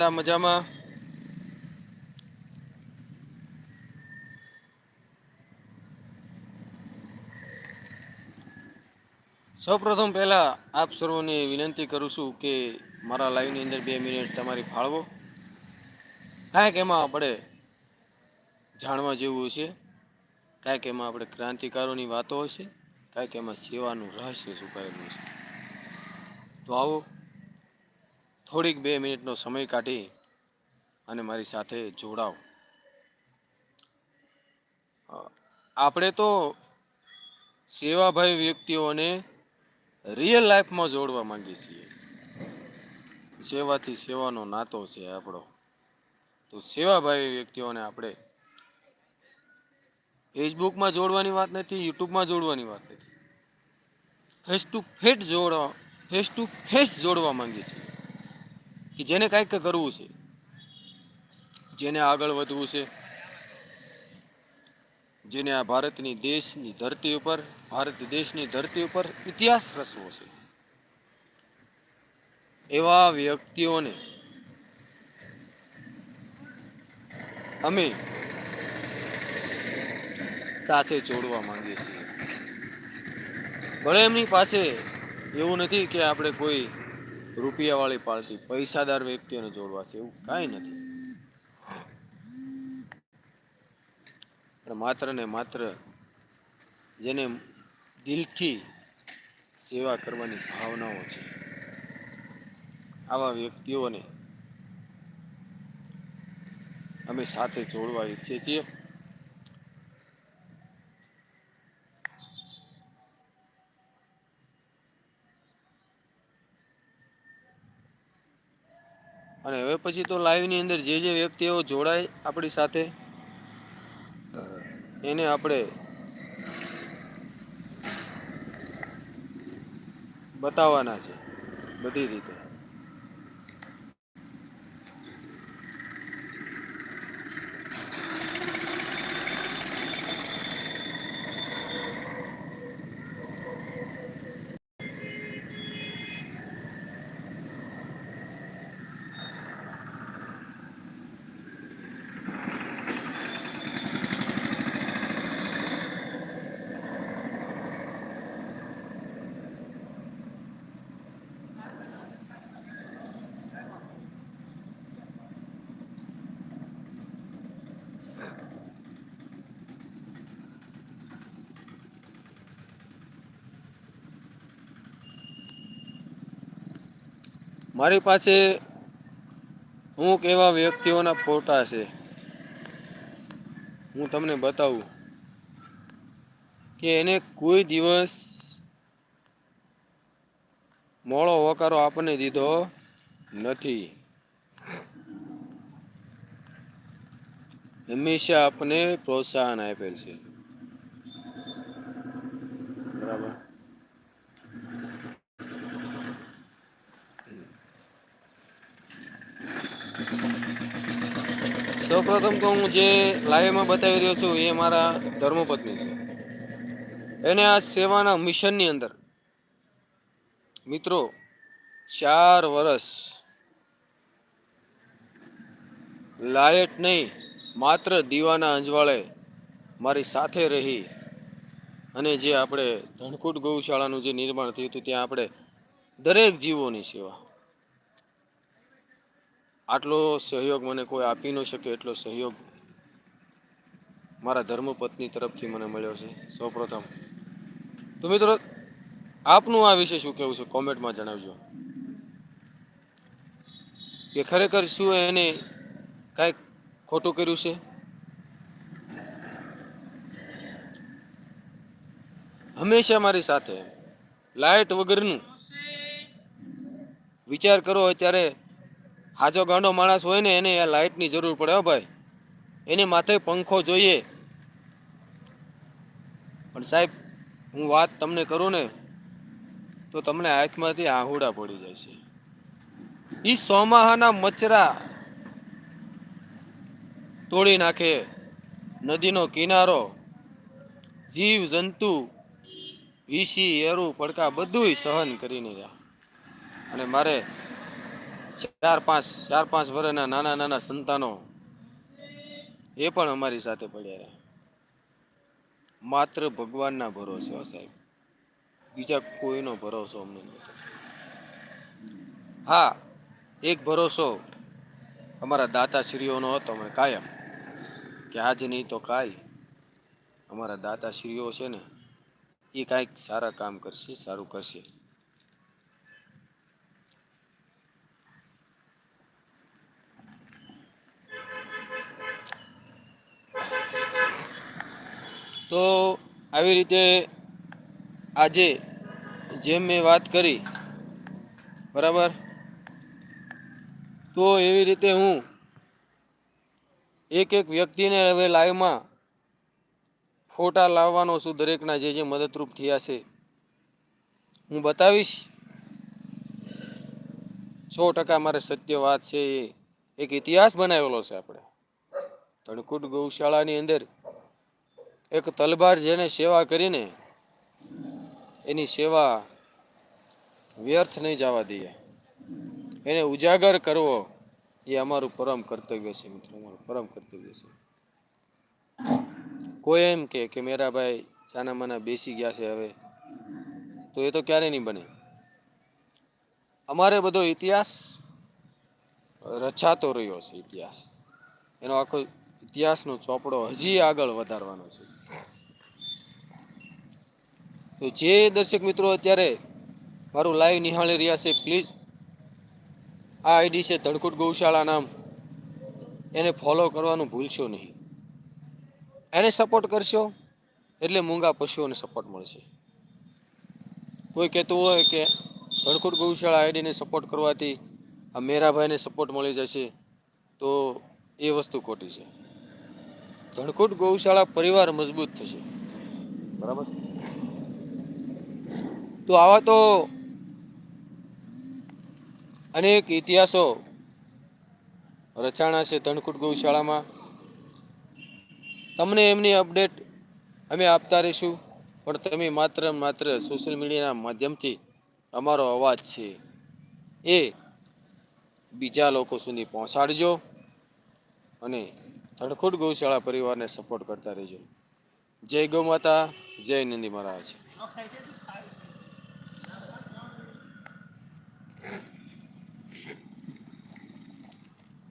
બધા મજામાં? સૌપ્રથમ પહેલાં આપ સર્વોને વિનંતી કરું છું કે મારા લાઈવની અંદર બે મિનિટ તમારી ફાળવો. કાંઈક એમાં આપણે જાણવા જેવું હશે, કાંઈક એમાં આપણે ક્રાંતિકારોની વાતો હશે, કાંઈક એમાં સેવાનું રહસ્ય છુપાયેલું હશે. તો આવો. થોડીક બે મિનિટનો સમય કાઢી અને મારી સાથે જોડાઓ. આપણે તો સેવાભાઈ વ્યક્તિઓને રિયલ લાઈફમાં જોડવા માંગીએ છીએ. સેવાથી સેવાનો નાતો છે આપણો. તો સેવાભાઈ વ્યક્તિઓને આપણે ફેસબુકમાં જોડવાની વાત નથી યુટ્યુબમાં જોડવાની વાત નથી. ફેસ ટુ ફેટ જોડવા ફેસ ટુ ફેસ જોડવા માંગીએ છીએ. કે જેને કંઈક કરવું છે, જેને આગળ વધવું છે, જેને આ ભારતની દેશની ધરતી ઉપર, ભારત દેશની ધરતી ઉપર ઇતિહાસ રચવો છે. એવા વ્યક્તિઓને અમે સાથે જોડવા માંગીએ છીએ. ભલે એમની પાસે એવું નથી કે આપણે કોઈ રૂપિયાવાળી પાર્ટી પૈસાદાર વ્યક્તિઓને જોડવા છે, એવું કાંઈ નથી. માત્ર ને માત્ર જેને દિલથી સેવા કરવાની ભાવનાઓ છે, આવા વ્યક્તિઓને અમે સાથે જોડવા ઈચ્છીએ છીએ. અને હવે પછી તો લાઈવની અંદર જે જે વ્યક્તિઓ જોડાય આપણી સાથે, એને આપણે બતાવવાના છે બધી રીતે. મારી પાસે અમુક એવા વ્યક્તિઓના ફોટા છે. હું તમને બતાવું કે એને કોઈ દિવસ મોળો વકારો આપણને દીધો નથી. હંમેશા આપણને પ્રોત્સાહન આપેલ છે. બરાબર? સૌપ્રથમ તો હું જે લાઈવમાં બતાવી રહ્યો છું એ મારા ધર્મપત્ની છે. એને આ સેવાના મિશનની અંદર મિત્રો ચાર વર્ષ લાયટ નહીં, માત્ર દીવાના અંજવાળે મારી સાથે રહી અને જે આપણે ધણકુટ ગૌશાળાનું જે નિર્માણ થયું હતું, ત્યાં આપણે દરેક જીવોની સેવા આટલો સહયોગ મને કોઈ આપી ન શકે, એટલો સહયોગ મારા ધર્મપત્ની તરફથી મને મળ્યો છે, સૌપ્રથમ. તો મિત્રો, આપનું આ વિશે શું કહેવું છે? કોમેન્ટમાં જણાવજો. કે ખરેખર શું એને કાંઈક ખોટું કર્યું છે? હંમેશા મારી સાથે લાઇટ વગરનું વિચાર કરો અત્યારે હાજો ગાંડો માણસ હોય ને એને આ લાઇટની જરૂર પડે હો ભાઈ. એને માથે પંખો જોઈએ. પણ સાહેબ, હું વાત તમને કરું ને, તો તમને આંખમાંથી આહુડા પડી જાય છે. એ સોમાહાના મચરા તોડી નાખે, નદીનો કિનારો, જીવ, જંતુ વીસી એરું, પડકા બધુંય સહન કરીને રહ્યા. અને મારે ચાર પાંચ ચાર પાંચ વર્ષના નાના નાના સંતાનો એ પણ અમારી સાથે પડ્યા રહ્યા. માત્ર ભગવાનના ભરોસે સાહેબ. બીજા કોઈનો ભરોસો અમને નહોતો. હા, એક ભરોસો અમારા દાતાશ્રીઓનો હતો અમે કાયમ, કે આજ નહીં તો કાંઈ અમારા દાતાશ્રીઓ છે ને એ કાંઈક સારા કામ કરશે, સારું કરશે. તો આવી રીતે આજે જેમ મેં વાત કરી, બરાબર? તો એવી રીતે હું એક એક વ્યક્તિને હવે લાઈવમાં ફોટા લાવવાનો છું દરેકના જે જે મદદરૂપ થયા છે. હું બતાવીશ. સો ટકા મારે સત્ય વાત છે એ. એક ઇતિહાસ બનાવેલો છે આપણે. તણકુટ ગૌશાળાની અંદર એક તલબાર જેને સેવા કરીને એની સેવા વ્યર્થ નહીં જવા દઈએ. એને ઉજાગર કરવો એ અમારું પરમ કર્તવ્ય છે મિત્રો, અમારું પરમ કર્તવ્ય છે. કોઈ એમ કે કે મેરા ભાઈ ચાના માના બેસી ગયા છે હવે, તો એ તો ક્યારે નહીં બને. અમારે બધો ઇતિહાસ રચાતો રહ્યો છે, ઇતિહાસ. એનો આખો ઇતિહાસનો ચોપડો હજી આગળ વધારવાનો છે. તો જે દર્શક મિત્રો અત્યારે મારું લાઈવ નિહાળી રહ્યા છે પ્લીઝ આ આઈડી છે ધડકુટ ગૌશાળા નામ. એને ફોલો કરવાનું ભૂલશો નહીં. એને સપોર્ટ કરશો એટલે મૂંગા પશુઓને સપોર્ટ મળશે. કોઈ કહેતું હોય કે ધડકુટ ગૌશાળા આઈડીને સપોર્ટ કરવાથી આ મેરાભાઈને સપોર્ટ મળી જશે, તો એ વસ્તુ ખોટી છે. ધણકુટ ગૌશાળા પરિવાર મજબૂત થશે. બરાબર? તો આવા તો અનેક ઇતિહાસો રચાણા છે ધણકુટ ગૌશાળામાં. તમને એમની અપડેટ અમે આપતા રહીશું, પણ તમે માત્ર માત્ર સોશિયલ મીડિયાના માધ્યમથી અમારો અવાજ છે એ બીજા લોકો સુધી પહોંચાડજો અને ધણખોટ ગૌશાળા પરિવારને સપોર્ટ કરતા રહેજો. જય ગૌ માતા જય નંદી મહારાજ.